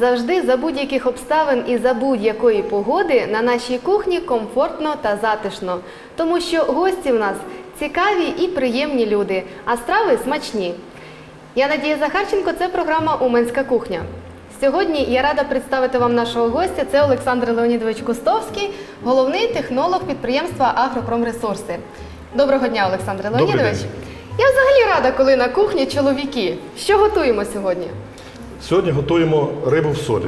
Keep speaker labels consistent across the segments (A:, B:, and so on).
A: завжди за будь-яких обставин і за будь-якої погоди на нашій кухні комфортно та затишно, тому що гості в нас цікаві і приємні люди, а страви смачні. Я Надія Захарченко, це програма Уменська кухня. Сьогодні я рада представити вам нашого гостя. Це Олександр Леонідович Кустовський, головний технолог підприємства Агропромресурси. Доброго дня, Олександр
B: Добрий
A: Леонідович.
B: день.
A: Я взагалі рада, коли на кухні чоловіки. Що готуємо сьогодні?
B: Сьогодні готуємо рибу в солі.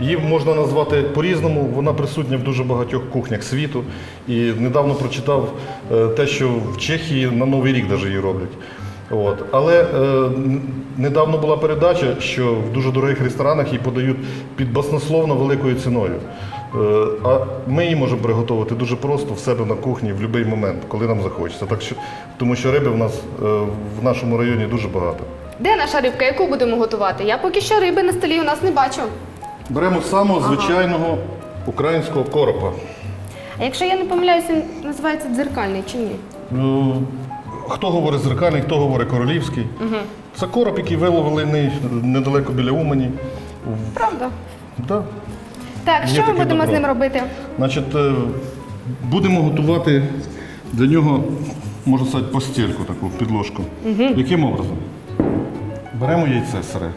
B: Її можна назвати по-різному, вона присутня в дуже багатьох кухнях світу. І недавно прочитав е, те, що в Чехії на Новий рік навіть її роблять. От. Але е, недавно була передача, що в дуже дорогих ресторанах її подають під баснословно великою ціною. Е, а ми її можемо приготувати дуже просто в себе на кухні в будь-який момент, коли нам захочеться. Так що, тому що риби в нас е, в нашому районі дуже багато.
A: Де наша рибка, яку будемо готувати? Я поки що риби на столі у нас не бачу.
B: Беремо самого звичайного українського коропа.
A: А якщо я не помиляюся, він називається дзеркальний чи ні?
B: Ну, Хто говорить зеркальний, хто говорить королівський. Це короб, який виловили не- недалеко біля Умані.
A: Правда.
B: Да.
A: Так,
B: Є
A: що ми
B: таке
A: будемо з
B: добро.
A: ним робити?
B: Значить, е, будемо готувати для нього, можна сказати, постільку, таку підложку. Яким образом? Беремо яйце сире.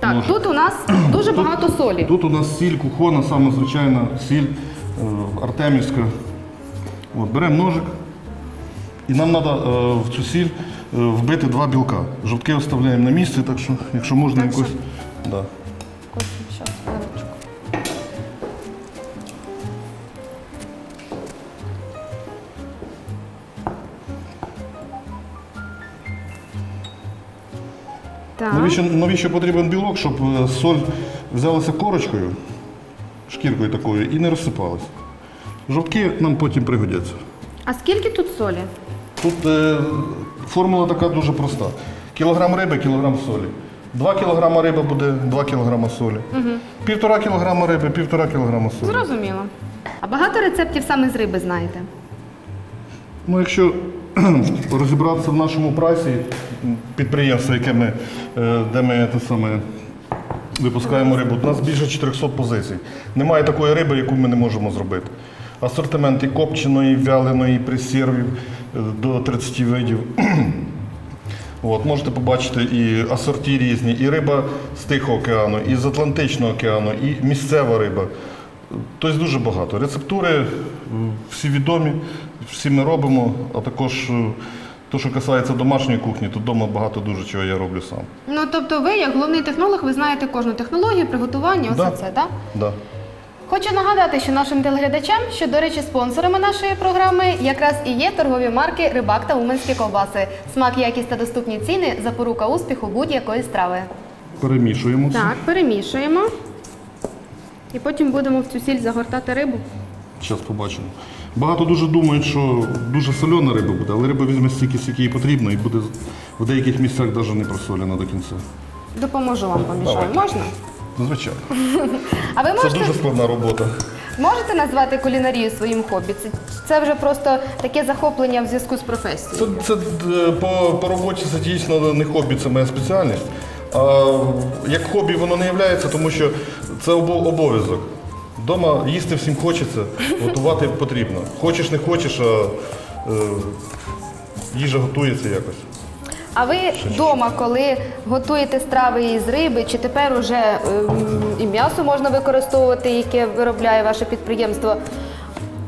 A: Так,
B: Може.
A: тут у нас дуже багато солі.
B: Тут у нас сіль кухона, саме звичайна сіль е, артемівська. От, беремо ножик. І нам треба в цю сіль е, вбити два білка. Жовтки оставляємо на місці, так що, якщо можна якось. Да.
A: Так.
B: Навіщо, навіщо потрібен білок, щоб е, соль взялася корочкою, шкіркою такою, і не розсипалась. Жовтки нам потім пригодяться.
A: А скільки тут солі?
B: Тут е, формула така дуже проста. Кілограм риби, кілограм солі. Два кілограма риби буде 2 кілограма солі. Півтора кілограма риби, півтора кілограма солі.
A: Зрозуміло. А багато рецептів саме з риби знаєте?
B: Ну, якщо розібратися в нашому прайсі, м, підприємство, яке ми, е, де ми те саме, випускаємо рибу, у нас більше 400 позицій. Немає такої риби, яку ми не можемо зробити. Асортимент і копченої, вяленої, пресервів е, до 30 видів. От, можете побачити і асорті різні, і риба з Тихого океану, і з Атлантичного океану, і місцева риба. Тобто дуже багато. Рецептури всі відомі, всі ми робимо, а також е, то, що касається домашньої кухні, то вдома багато дуже чого я роблю сам.
A: Ну тобто ви, як головний технолог, ви знаєте кожну технологію, приготування,
B: Да.
A: оце це, так?
B: Да.
A: Хочу нагадати, що нашим телеглядачам, що, до речі, спонсорами нашої програми якраз і є торгові марки Рибак та Уменські ковбаси. Смак, якість та доступні ціни запорука успіху будь-якої страви.
B: Перемішуємо все.
A: Так, перемішуємо. І потім будемо в цю сіль загортати рибу.
B: Зараз побачимо. Багато дуже думають, що дуже сольона риба буде, але риба візьме стільки, скільки їй потрібно, і буде в деяких місцях навіть не просолена до кінця.
A: Допоможу вам помішаю.
B: Давайте.
A: Можна?
B: Ну, Звичайно.
A: А ви
B: Це
A: можете,
B: дуже складна робота.
A: можете назвати кулінарію своїм хобі? Це, це вже просто таке захоплення в зв'язку з професією.
B: Це, це е, по, по роботі це дійсно не хобі, це моя спеціальність. А як хобі воно не є, тому що це обо- обов'язок. Дома їсти всім хочеться, готувати потрібно. Хочеш, не хочеш, а е, їжа готується якось.
A: А ви вдома, коли готуєте страви із риби, чи тепер уже ем, і м'ясо можна використовувати, яке виробляє ваше підприємство?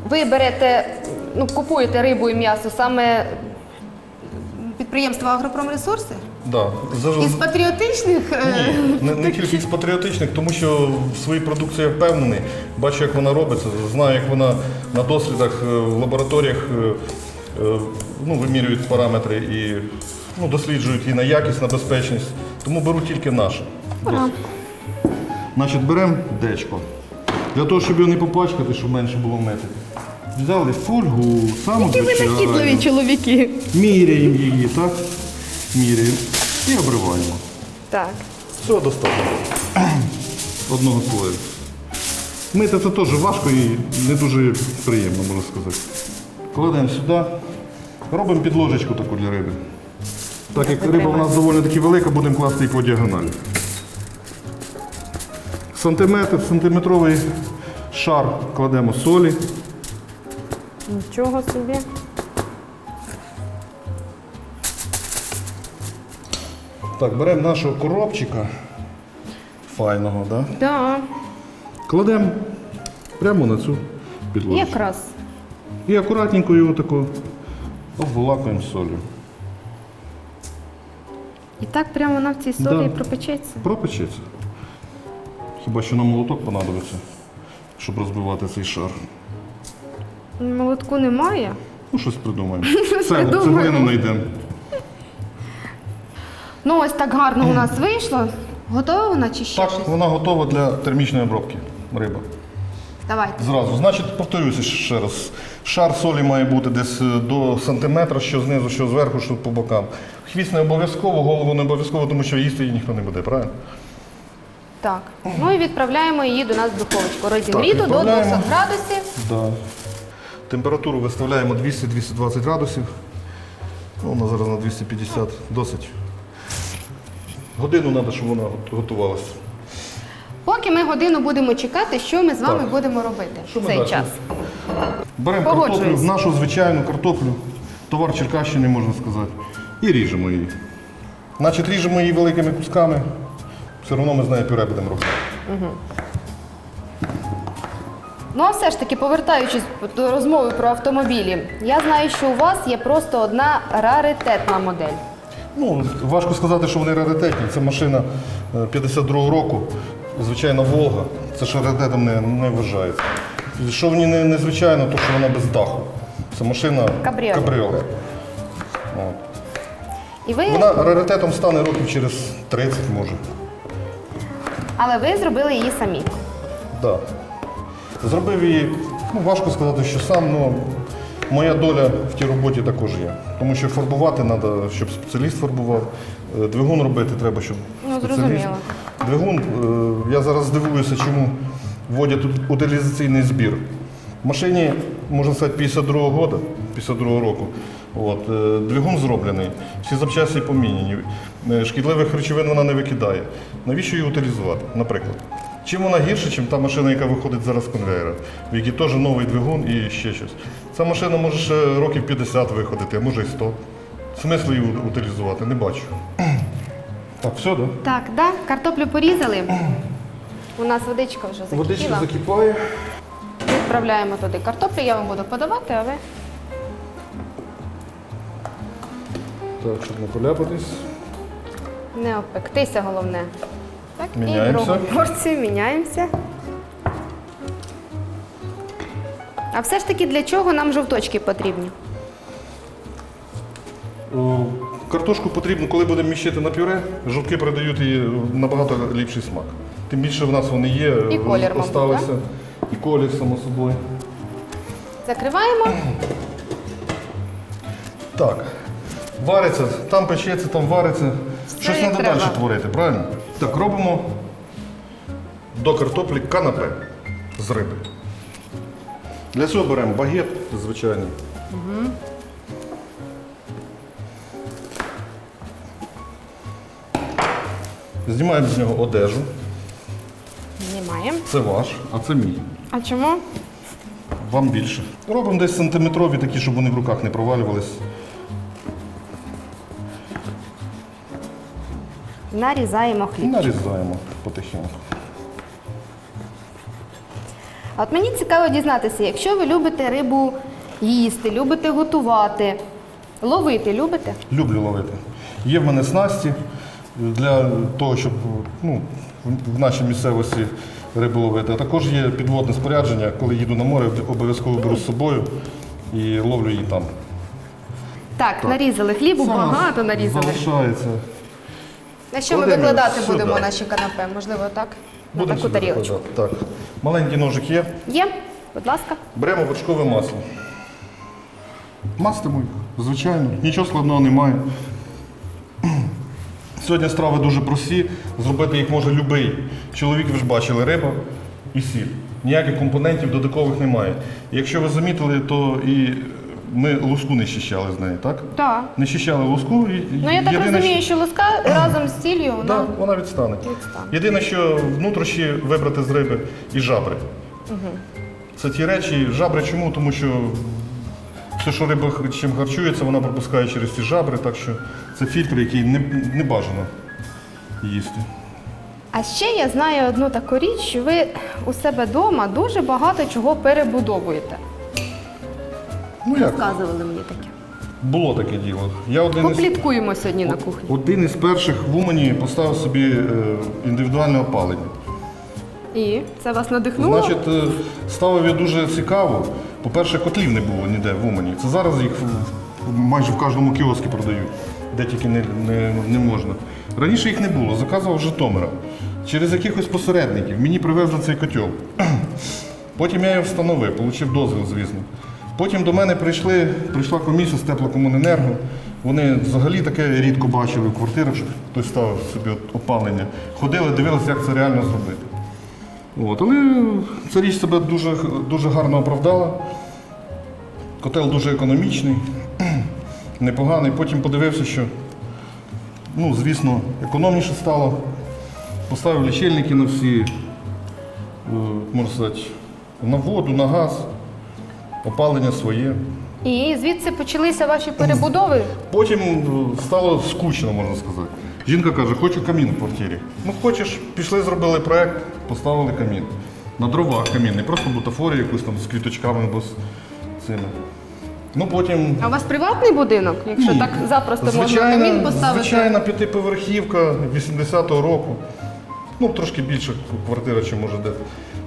A: Ви берете, ну, купуєте рибу і м'ясо саме підприємства Агропромресурси?
B: Да. За-
A: Із патріотичних е,
B: Ні, не, не тільки з патріотичних, тому що в своїй продукції я впевнений, бачу, як вона робиться, знаю, як вона на дослідах е, в лабораторіях е, е, ну, вимірюють параметри і ну, досліджують і на якість, на безпечність. Тому беру тільки наше. Значить, беремо дечко. Для того, щоб його не попачкати, щоб менше було метрів. Взяли фольгу, саму
A: Які ви
B: звичайну.
A: нахідливі чоловіки.
B: Міряємо її, так? Міряємо. І обриваємо.
A: Так.
B: Цього достатньо. Одного слою. Мити це теж важко і не дуже приємно, можна сказати. Кладемо сюди. Робимо підложечку таку для риби. Так як риба у нас доволі таки велика, будемо класти її по діагоналі. Сантиметр, сантиметровий шар кладемо солі.
A: Нічого собі.
B: Так, беремо нашого коробчика файного, да?
A: Да,
B: кладемо прямо на цю підложку.
A: якраз.
B: І акуратненько його тако обволакуємо солью.
A: І так прямо вона в цій солі
B: Да.
A: і пропечеться.
B: Пропечеться. Хіба що нам молоток понадобиться, щоб розбивати цей шар.
A: Молотку немає.
B: Ну, щось придумаємо. Цеглу,
A: придумаємо.
B: цеглину знайдемо.
A: Ну ось так гарно у нас вийшло. Готова вона чи ще
B: Так,
A: щось?
B: вона готова для термічної обробки риба.
A: Давайте.
B: Зразу. Значить, повторюся ще раз. Шар солі має бути десь е, до сантиметра, що знизу, що зверху, що по бокам. Хвіст не обов'язково, голову не обов'язково, тому що їсти її ніхто не буде, правильно?
A: Так. Ну і відправляємо її до нас в духовочку. Розігріту до
B: відправляємо.
A: 200 градусів.
B: Да. Температуру виставляємо 200-220 градусів. Ну, вона зараз на 250 досить. Годину треба, щоб вона готувалася.
A: Поки ми годину будемо чекати, що ми з вами
B: Так.
A: будемо робити
B: Що
A: в
B: ми
A: цей
B: далі?
A: час.
B: Беремо
A: Погоджуюсь.
B: картоплю, нашу звичайну картоплю, товар Черкащини, можна сказати, і ріжемо її. Значить, ріжемо її великими кусками. Все одно ми з нею пюре будемо робити.
A: Ну а все ж таки, повертаючись до розмови про автомобілі, я знаю, що у вас є просто одна раритетна модель.
B: Ну, важко сказати, що вони раритетні. Це машина е, 52-го року, звичайна Волга. Це ж раритетом не, не вважається. Що в ній не, незвичайно, то що вона без даху. Це машина
A: Кабріоле.
B: кабріоле. От.
A: І ви,
B: Вона раритетом стане років через 30, може.
A: але ви зробили її самі.
B: Да. Зробив її, ну важко сказати, що сам, але моя доля в тій роботі також є. Тому що фарбувати треба, щоб спеціаліст фарбував. Е, Двигун робити треба, щоб
A: Ну,
B: спеціаліст.
A: зрозуміло.
B: Двигун, е, я зараз здивуюся, чому вводять утилізаційний збір. В машині, можна сказати, 52-го року, 52 року. От, е, двигун зроблений, всі запчасті поміняні. Е, Шкідливих речовин вона не викидає. Навіщо її утилізувати, наприклад? Чим вона гірша, ніж та машина, яка виходить зараз з конвейера, в якій теж новий двигун і ще щось. Ця машина може ще років 50 виходити, а може і 100. Смислу її утилізувати, не бачу. Так, все, так? Да?
A: Так, да, картоплю порізали. У нас водичка вже
B: Водичка
A: закипіла.
B: закипає.
A: Відправляємо туди картоплю, я вам буду подавати, а ви
B: Так, щоб не поляпатись.
A: не опектися, головне. Так, і другу порцію міняємося. А все ж таки для чого нам жовточки потрібні?
B: О, Картошку потрібно, коли будемо міщити на пюре, жовтки придають їй набагато ліпший смак. Тим більше в нас вони є,
A: І колір, мабуть,
B: осталися. І колір, само собою.
A: Закриваємо.
B: Так. Вариться, там печеться, там вариться. Щось
A: як
B: треба
A: треба.
B: далі творити, правильно? Так, робимо до картоплі канапе з риби. Для цього беремо багет звичайний. Знімаємо з нього одежу.
A: Знімаємо.
B: Це ваш, а це мій.
A: А чому?
B: Вам більше. Робимо десь сантиметрові такі, щоб вони в руках не провалювались.
A: Нарізаємо хліб.
B: нарізаємо потихеньку.
A: А От мені цікаво дізнатися, якщо ви любите рибу їсти, любите готувати, ловити любите?
B: Люблю ловити. Є в мене снасті для того, щоб ну, в- нашій місцевості рибу ловити. А також є підводне спорядження, коли їду на море, обов'язково беру з собою і ловлю її там.
A: Так, нарізали хлібу,
B: Це
A: багато нарізали.
B: Залишається.
A: На що ми
B: Кладемо
A: викладати
B: сюди.
A: будемо наші канапе? Можливо, так? На
B: Будемо
A: таку
B: сюди
A: тарілочку.
B: викладати. Так. Маленький ножик є.
A: Є? Будь ласка.
B: Беремо вершкове масло. Мастимо їх, звичайно, нічого складного немає. Сьогодні страви дуже прості, зробити їх може будь-який. Чоловік, ви ж бачили, риба і сіль. Ніяких компонентів додаткових немає. Якщо ви замітили, то і ми луску не щищали з неї, так?
A: Так.
B: Не щищали луску. і-
A: Ну я так
B: єдине,
A: розумію, що лоска разом з сіллю
B: Да,
A: вона
B: вона відстане.
A: відстане.
B: Єдине, що внутрішні вибрати з риби і жабри. Це ті речі, жабри чому? Тому що все, що риба х- чим харчується, вона пропускає через ці жабри, так що це фільтр, який не, не бажано їсти.
A: А ще я знаю одну таку річ, що ви у себе вдома дуже багато чого перебудовуєте.
B: Ну як,
A: Розказували мені таке.
B: було таке діло. Я один із,
A: Попліткуємо сьогодні на кухні.
B: один із перших в Умані поставив собі е, індивідуальне опалення.
A: І це вас надихнуло?
B: Значить, е, ставив я дуже цікаво. По-перше, котлів не було ніде в Умані. Це зараз їх в- в- майже в кожному кіоскі продають, де тільки не, не, не можна. Раніше їх не було, заказував з Житомира. Через якихось посередників мені привезли цей котел. Потім я його встановив, отримав дозвіл, звісно. Потім до мене прийшли, прийшла комісія з теплокомуненерго. Вони взагалі таке рідко бачили в квартирах, щоб хтось ставив собі опалення. Ходили, дивилися, як це реально зробити. От, але ця річ себе дуже, дуже гарно оправдала. Котел дуже економічний, непоганий. Потім подивився, що, ну, звісно, економніше стало. Поставив лічильники на всі, е, можна сказати, на воду, на газ, опалення своє.
A: І звідси почалися ваші перебудови.
B: Потім е, стало скучно, можна сказати. Жінка каже, хочу камін в квартирі. Ну хочеш, пішли, зробили проект, поставили камін. На дровах камін, не просто бутафорію якусь там з квіточками або з цими. Ну потім.
A: А у вас приватний будинок, якщо
B: Ні.
A: так запросто можна камін поставити?
B: Звичайна п'ятиповерхівка 80-го року. Ну, трошки більше квартира, чи може де,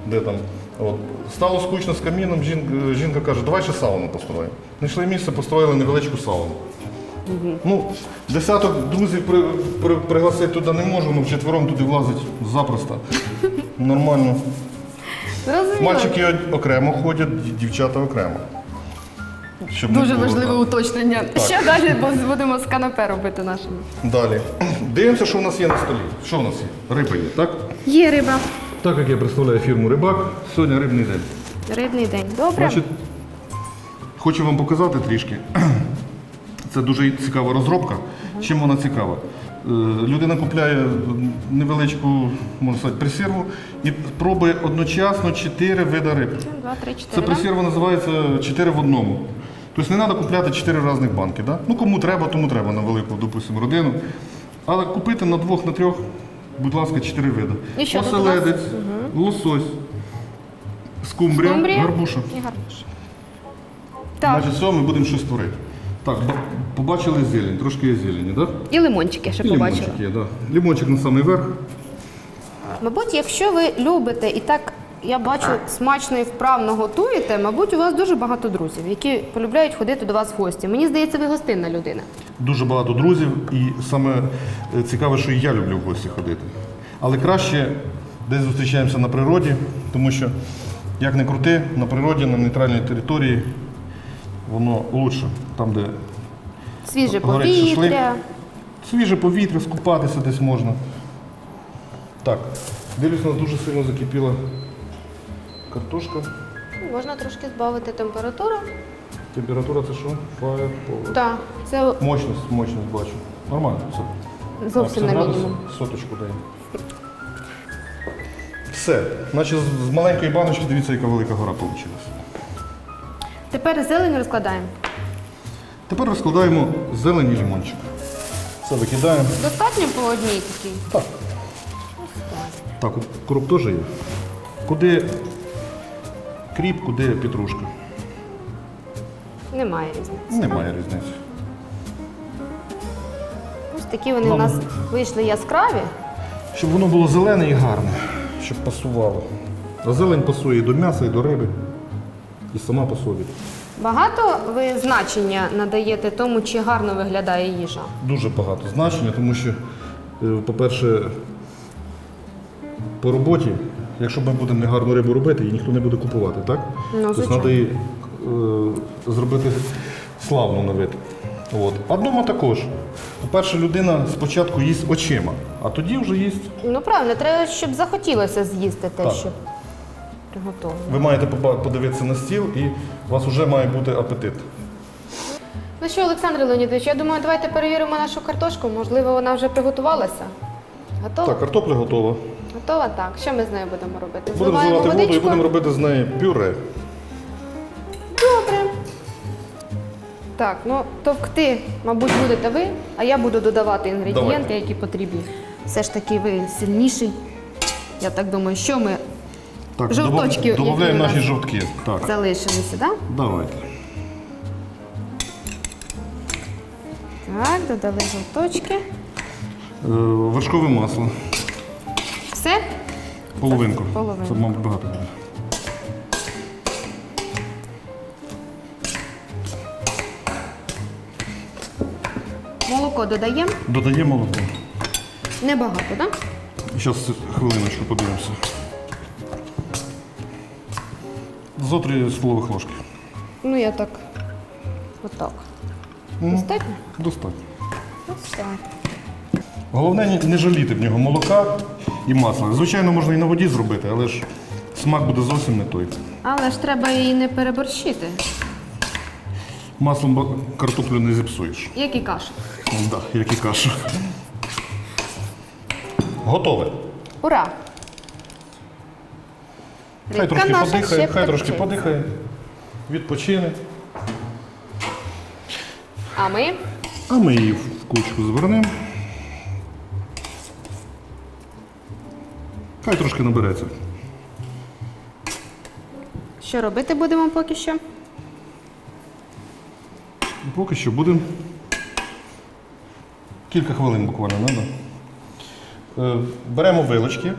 B: де там. От. Стало скучно з каміном, жінка, жінка каже, давай ще сауну построїмо. Знайшли місце, построїли невеличку сауну. Ну, десяток друзів при, при, пригласити туди не можу, ну вчетвером туди влазить запросто. Нормально. Мальчики окремо ходять, дівчата окремо. Щоб
A: Дуже
B: було,
A: важливе
B: так.
A: уточнення. Ще далі бо будемо з канапе робити нашими.
B: Далі. Дивимося, що в нас є на столі. Що в нас є? Риба є, так?
A: Є риба.
B: Так як я представляю фірму Рибак, сьогодні рибний день.
A: Рибний день. Добре.
B: Значить, хочу вам показати трішки. Це дуже цікава розробка. Чим вона цікава? Е, Людина купляє невеличку, можна сказати, пресерву і пробує одночасно чотири види риб.
A: Два, три,
B: Це
A: чотири. да?
B: пресерва називається 4 в одному. Тобто не треба купляти 4 різних банки. Да? Ну кому треба, тому треба на велику, допустимо, родину. Але купити на двох, на трьох, будь ласка, чотири види.
A: І що тут у?
B: Оселедець, лосось, скумбрія,
A: Скумбрія
B: гарбуша.
A: і гарбуша. Так.
B: Значить, з цього ми будемо щось творити. Так, ба- побачили зелень, трошки є зелені, так?
A: І лимончики ще побачила.
B: лимончик є, да. Лимончик на самий верх.
A: Мабуть, якщо ви любите і так, я бачу, смачно і вправно готуєте, мабуть, у вас дуже багато друзів, які полюбляють ходити до вас в гості. Мені здається, ви гостинна людина.
B: Дуже багато друзів, і саме е, цікаве, що і я люблю в гості ходити. Але краще десь зустрічаємося на природі, тому що, як не крути, на природі, на нейтральній території воно лучше. Там, де
A: Свіже
B: Горить шашлик.
A: повітря.
B: свіже повітря, скупатися десь можна. Так, дивлюсь, у нас дуже сильно закипіла картошка.
A: Можна трошки збавити температуру.
B: Температура це що? Fire, power.
A: Так, це
B: Мощність, мощність бачу. Нормально. Все.
A: зовсім на
B: 50 градусів,
A: мінімум.
B: Соточку даємо. Все. Значить, з- з маленької баночки дивіться, яка велика гора вийшла.
A: Тепер зелень розкладаємо.
B: Тепер розкладаємо зелень і лимончик. Все викидаємо.
A: Достатньо по одній такій.
B: Так. Так, кроп теж є. Куди кріп, куди петрушка.
A: Немає різниці.
B: Немає різниці.
A: Ось такі вони у нас вийшли яскраві.
B: Щоб воно було зелене і гарне, щоб пасувало. А зелень пасує і до м'яса, і до риби. І сама по собі.
A: Багато ви значення надаєте тому, чи гарно виглядає їжа.
B: Дуже багато значення, тому що, е, по-перше, по роботі, якщо ми будемо негарну рибу робити, її ніхто не буде купувати, так?
A: Ну,
B: тобто треба її е, зробити славно на вид. От. А вдома також. По-перше, людина спочатку їсть очима, а тоді вже їсть.
A: Ну правильно, треба, щоб захотілося з'їсти те,
B: Так.
A: що приготовлено.
B: Ви маєте поба- подивитися на стіл і у вас вже має бути апетит.
A: Ну що, Олександр Леонідович, я думаю, давайте перевіримо нашу картошку. Можливо, вона вже приготувалася. Готова?
B: Так, картопля готова.
A: Готова? Так. Що ми з нею будемо робити?
B: Будемо
A: Зливаємо
B: заливати воду і
A: водичку?
B: будемо робити з неї пюре.
A: Добре. Так, ну товкти, мабуть, будете ви, а я буду додавати інгредієнти,
B: Давайте.
A: які потрібні. Все ж таки ви сильніший. Я так думаю, що ми
B: Так,
A: Жовточки, які
B: додаємо
A: нас.
B: наші жовтки. Так,
A: залишилися, так?
B: давайте.
A: Так, додали жовточки.
B: Е, вершкове масло.
A: Все?
B: Половинку.
A: половинку.
B: Це, мабуть, багато буде.
A: Молоко додаємо.
B: Додаємо молоко.
A: Небагато, так?
B: Зараз хвилиночку подивимося. Зо три столових ложки.
A: Ну, я так. Отак. Достатньо?
B: Достатньо.
A: Ось так.
B: Головне не- жаліти в нього молока і масла. Звичайно, можна і на воді зробити, але ж смак буде зовсім не той.
A: Але ж треба її не переборщити,
B: Маслом ба- картоплю не зіпсуєш.
A: як і кашу.
B: Да, як і кашу. Готове.
A: Ура!
B: Хай трошки
A: наша
B: подихає,
A: ще
B: хай трошки подихає, відпочине.
A: А ми
B: А ми її в кучку звернемо. Хай трошки набереться.
A: що робити будемо поки що?
B: Поки що будемо. Кілька хвилин буквально треба. Е, Беремо вилочки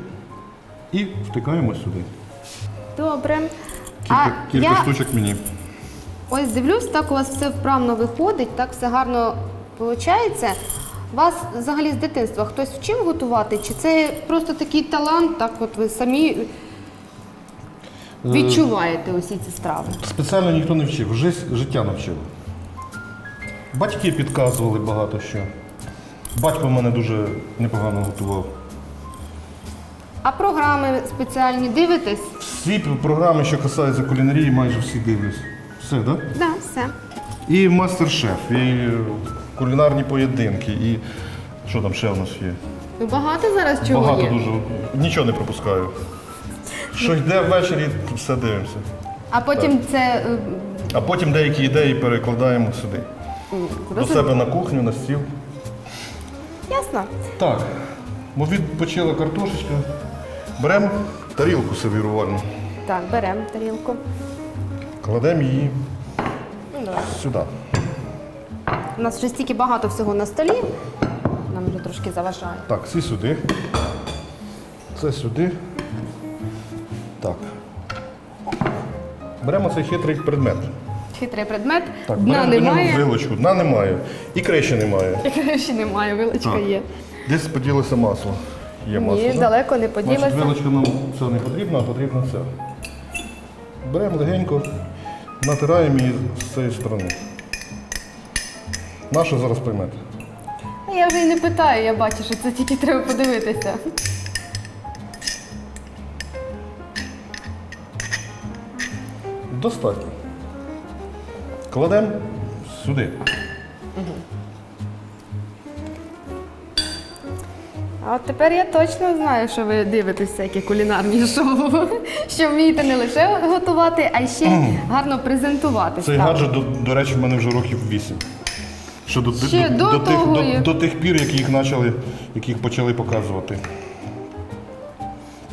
B: і втикаємо сюди.
A: Добре.
B: Кілька,
A: а
B: кілька
A: я
B: штучок мені.
A: ось дивлюсь, так у вас все вправно виходить, так все гарно виходить. Вас взагалі з дитинства хтось вчив готувати? Чи це просто такий талант, так от ви самі
B: Е,
A: відчуваєте усі ці страви?
B: Спеціально ніхто не вчив, жис- життя навчило. Батьки підказували багато що. Батько в мене дуже непогано готував.
A: А програми спеціальні дивитесь?
B: Всі програми, що касаються кулінарії, майже всі дивлюсь. Все, так? Да?
A: Так, да, все.
B: І мастер-шеф, і кулінарні поєдинки, і що там ще у нас є?
A: Ну, Багато зараз чого
B: Багато
A: є.
B: дуже. Нічого не пропускаю. Що йде ввечері, все дивимося.
A: А потім це е,
B: А потім деякі ідеї перекладаємо сюди.
A: м,
B: До
A: розум-
B: себе на кухню, на стіл.
A: Ясно.
B: Так, бо відпочила картошечка. Беремо тарілку сервірувальну,
A: Так, беремо тарілку.
B: кладемо її
A: Ну, давай.
B: сюди.
A: У нас вже стільки багато всього на столі. Нам вже трошки заважає.
B: Так, ці сюди. Це сюди. Так. Беремо цей хитрий предмет.
A: Хитрий предмет.
B: Так,
A: Дна
B: беремо до нього
A: немає.
B: вилочку. Дна немає. І крещі немає.
A: Ще немає, вилочка
B: Так.
A: є.
B: Десь поділося масло. Є масло.
A: Ні,
B: да?
A: далеко не
B: Значить,
A: поділася.
B: вилочка нам це не потрібно, а потрібно це. Беремо легенько, натираємо її з цієї сторони. Нашу зараз приймете.
A: Я вже й не питаю, я бачу, що це тільки треба подивитися.
B: Достатньо. Кладемо сюди.
A: А от тепер я точно знаю, що ви дивитесь всякі кулінарні шоу. Що вмієте не лише готувати, а й ще й гарно презентувати.
B: Цей гаджет, до, до речі, в мене вже років 8. Ще до,
A: Ще до
B: до, тих,
A: того,
B: до,
A: як-
B: до тих пір, як їх почали, як їх почали показувати.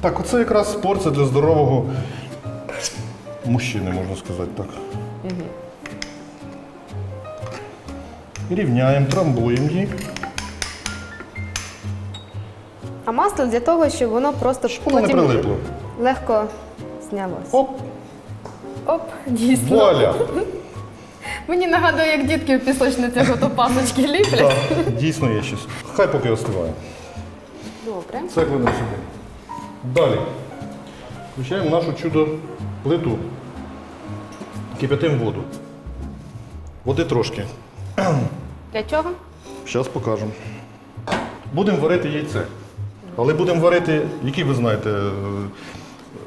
B: Так, оце якраз порція для здорового мужчини, можна сказати так. Рівняємо, трамбуємо її.
A: А масло для того, щоб воно просто
B: Воно не
A: потім
B: прилипло.
A: легко знялося.
B: Оп,
A: Оп, дійсно.
B: вуаля!
A: Мені нагадує, як дітки в пісочницях ото пасочки ліплять.
B: Так, дійсно є щось. Хай поки остиває.
A: Добре.
B: Це кладемо сюди. Далі. Включаємо нашу чудо плиту. Кип'ятимо воду. Води трошки.
A: Для чого?
B: Зараз покажемо. Будемо варити яйце. Але будемо варити, які ви знаєте, е,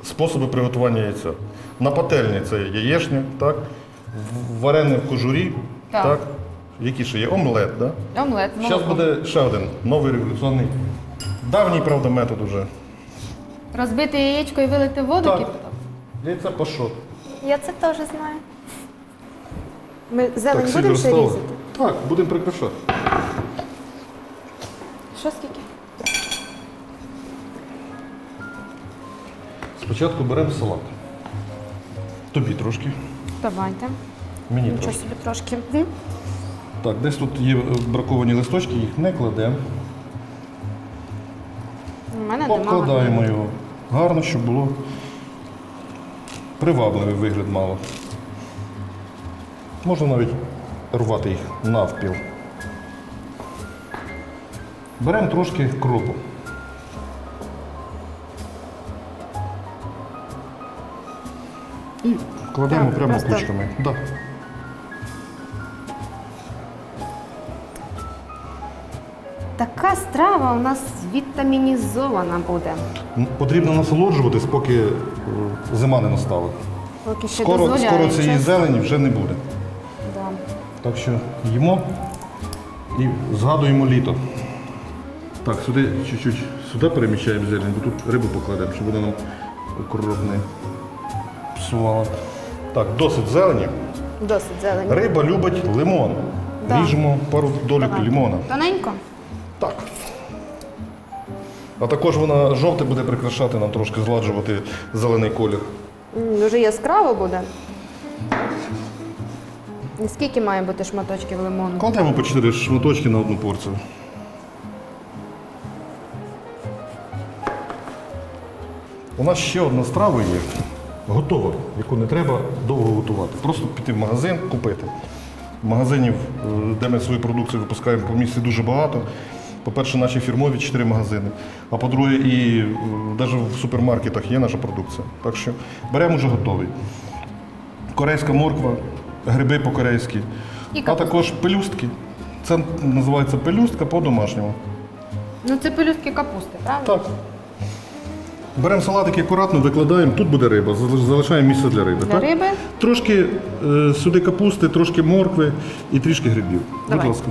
B: способи приготування яйця. На пательні це яєчня, так? В- варене в кожурі,
A: Так.
B: так. Які ще є? Омлет, так? Да?
A: Омлет, з
B: Зараз
A: молоком.
B: буде ще один новий революційний. Давній, правда, метод уже.
A: Розбити яєчко і вилити в воду
B: Так.
A: кипяток?
B: Яйця пашот.
A: Я це теж знаю. Ми зелень
B: сіль
A: будемо ще
B: розстала?
A: різати?
B: Так, будемо прикрашати.
A: Що скільки?
B: Спочатку беремо салат. Тобі трошки,
A: Давайте.
B: мені
A: Нічого
B: трошки.
A: собі трошки.
B: Так, десь тут є е, браковані листочки, їх не кладемо.
A: У мене нема.
B: Обкладаємо його. Гарно, щоб було привабливий вигляд мало. Можна навіть рвати їх навпіл. Беремо трошки кропу. І кладемо
A: Так,
B: прямо
A: просто-
B: кучками. Да.
A: Така страва у нас вітамінізована буде.
B: М, Потрібно насолоджуватись, поки е, зима не настала.
A: Поки ще
B: Скоро,
A: дозволяє
B: скоро цієї
A: час.
B: зелені вже не буде.
A: Да.
B: Так що їмо і згадуємо літо. Так, сюди чуть-чуть сюди переміщаємо зелень, бо тут рибу покладемо, щоб вона нам укроп не псувала. Так, досить зелені.
A: Досить зелені.
B: Риба любить лимон.
A: Да.
B: Ріжемо пару долік
A: Давай.
B: лимона.
A: Тоненько?
B: Так. А також вона жовте буде прикрашати, нам трошки зладжувати зелений колір.
A: М, Дуже яскраво буде. І Скільки має бути шматочків лимону?
B: Кладемо по 4 шматочки на одну порцію. У нас ще одна страва є, готова, яку не треба довго готувати. Просто піти в магазин, купити. Магазинів, е, де ми свою продукцію випускаємо по місті дуже багато. По-перше, наші фірмові 4 магазини. А по-друге, і навіть в супермаркетах є наша продукція. Так що беремо вже готовий. Корейська морква, гриби по-корейськи, а також пелюстки. Це називається пелюстка по-домашньому.
A: Ну це пелюстки капусти, правда?
B: Так. Беремо салатики акуратно, викладаємо. Тут буде риба, залишаємо місце для риби.
A: Для
B: так?
A: риби.
B: Трошки е, сюди капусти, трошки моркви і трішки грибів.
A: Давай.
B: Будь ласка.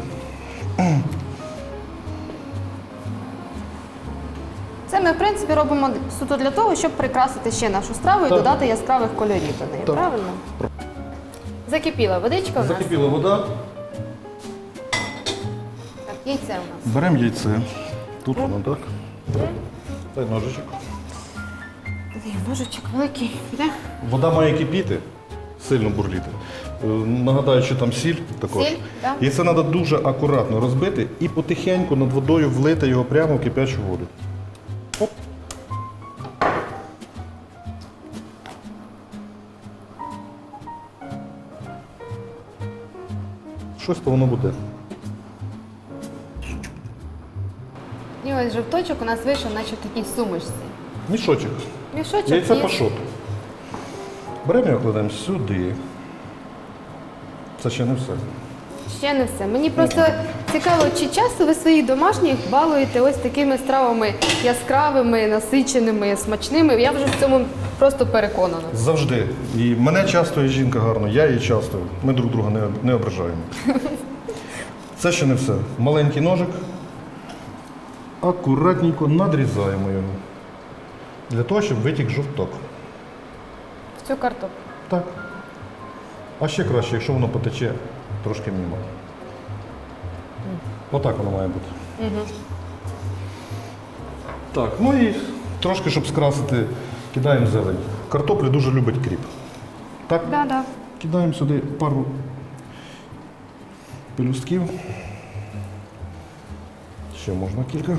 A: Це ми, в принципі, робимо суто для того, щоб прикрасити ще нашу страву і
B: Так.
A: додати яскравих кольорів до неї,
B: Так.
A: правильно? Закипіла водичка у нас.
B: Закипіла вода.
A: Так, яйце у нас.
B: Беремо яйце. Тут воно так. Дай ножичок.
A: Такий Ножичок великий. Де?
B: Вода має кипіти, сильно бурліти. Е, Нагадаю, що там сіль також.
A: Сіль, так.
B: І це треба дуже акуратно розбити і потихеньку над водою влити його прямо в кипячу воду. Оп. Щось то воно буде.
A: І ось жовточок у нас вийшов, наче в такій сумочці.
B: Мішочок.
A: Мішочок
B: Яйця
A: є.
B: пашот. Беремо його кладемо сюди. Це ще не все.
A: Ще не все. Мені просто цікаво, чи часто ви своїх домашніх балуєте ось такими стравами яскравими, насиченими, смачними. Я вже в цьому просто переконана.
B: Завжди. І мене часто, і жінка гарно, я її часто. Ми друг друга не, не ображаємо. Це ще не все. Маленький ножик. Акуратненько надрізаємо його. Для того, щоб витік жовток.
A: В цю картоплю.
B: Так. А ще краще, якщо воно потече трошки мимо. Отак воно має бути. Так, ну і трошки, щоб скрасити, кидаємо зелень. Картопля дуже любить кріп. Так?
A: Да, да.
B: Кидаємо сюди пару пелюстків. Ще можна кілька.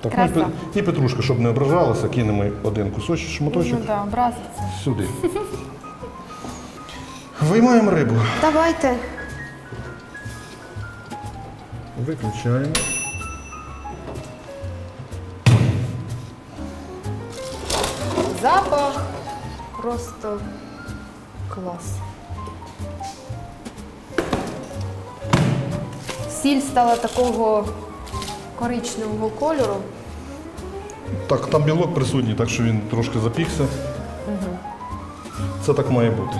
B: Так, ну
A: Краса.
B: і петрушка, щоб не ображалася, кинемо один кусочок, шматочок
A: Ну да, образиться.
B: сюди. Виймаємо рибу.
A: Давайте.
B: Виключаємо.
A: Запах просто клас. Сіль стала такого коричневого кольору.
B: Так, там білок присутній, так що він трошки запікся. Це так має бути.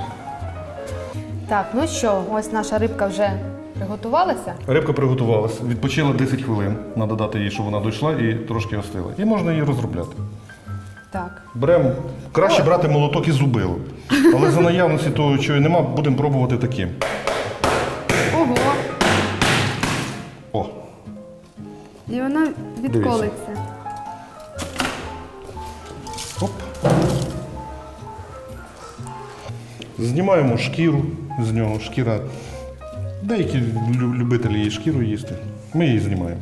A: Так, ну що, ось наша рибка вже приготувалася.
B: Рибка приготувалася, відпочила 10 хвилин. Треба дати їй, щоб вона дійшла і трошки остила. І можна її розробляти.
A: Так.
B: Беремо, краще брати молоток і зубило. Але за наявності того, чого нема, будемо пробувати таким.
A: Ого!
B: О,
A: І воно відколиться.
B: оп. Знімаємо шкіру з нього. Шкіра. Деякі любителі її шкіру їсти. Ми її знімаємо.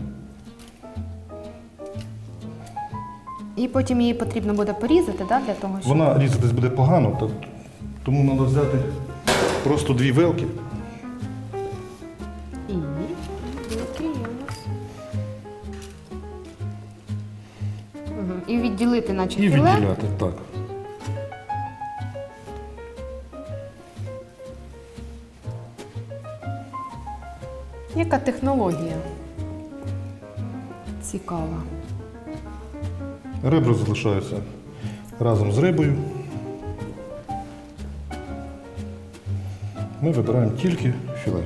A: І потім її потрібно буде порізати, да, для того, щоб.
B: Вона різатись буде погано, тому треба взяти просто дві вилки.
A: Відділити, наче
B: І
A: філе.
B: відділяти. Так.
A: Яка технологія? Цікава.
B: Ребра залишаються разом з рибою. Ми вибираємо тільки філе.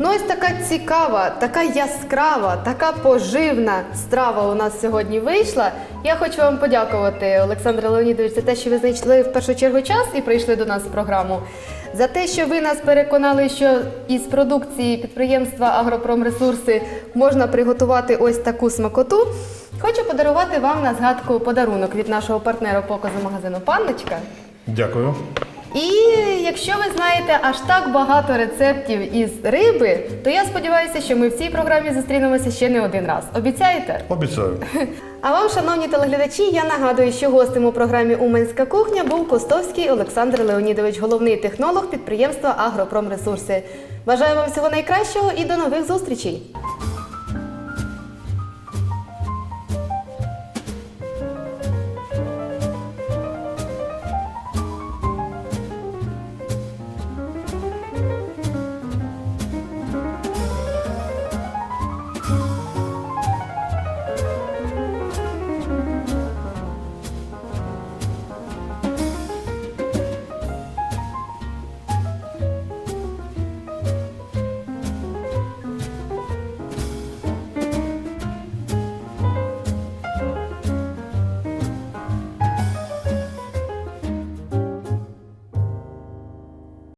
A: Ну ось така цікава, така яскрава, така поживна страва у нас сьогодні вийшла. Я хочу вам подякувати, Олександр Леонідович, за те, що ви знайшли в першу чергу час і прийшли до нас в програму. За те, що ви нас переконали, що із продукції підприємства Агропромресурси можна приготувати ось таку смакоту. Хочу подарувати вам на згадку подарунок від нашого партнера показу магазину Панночка.
B: Дякую.
A: І якщо ви знаєте аж так багато рецептів із риби, то я сподіваюся, що ми в цій програмі зустрінемося ще не один раз. Обіцяєте?
B: Обіцяю.
A: А вам, шановні телеглядачі, я нагадую, що гостем у програмі Уманська кухня був Костовський Олександр Леонідович, головний технолог підприємства Агропромресурси. Бажаю вам всього найкращого і до нових зустрічей!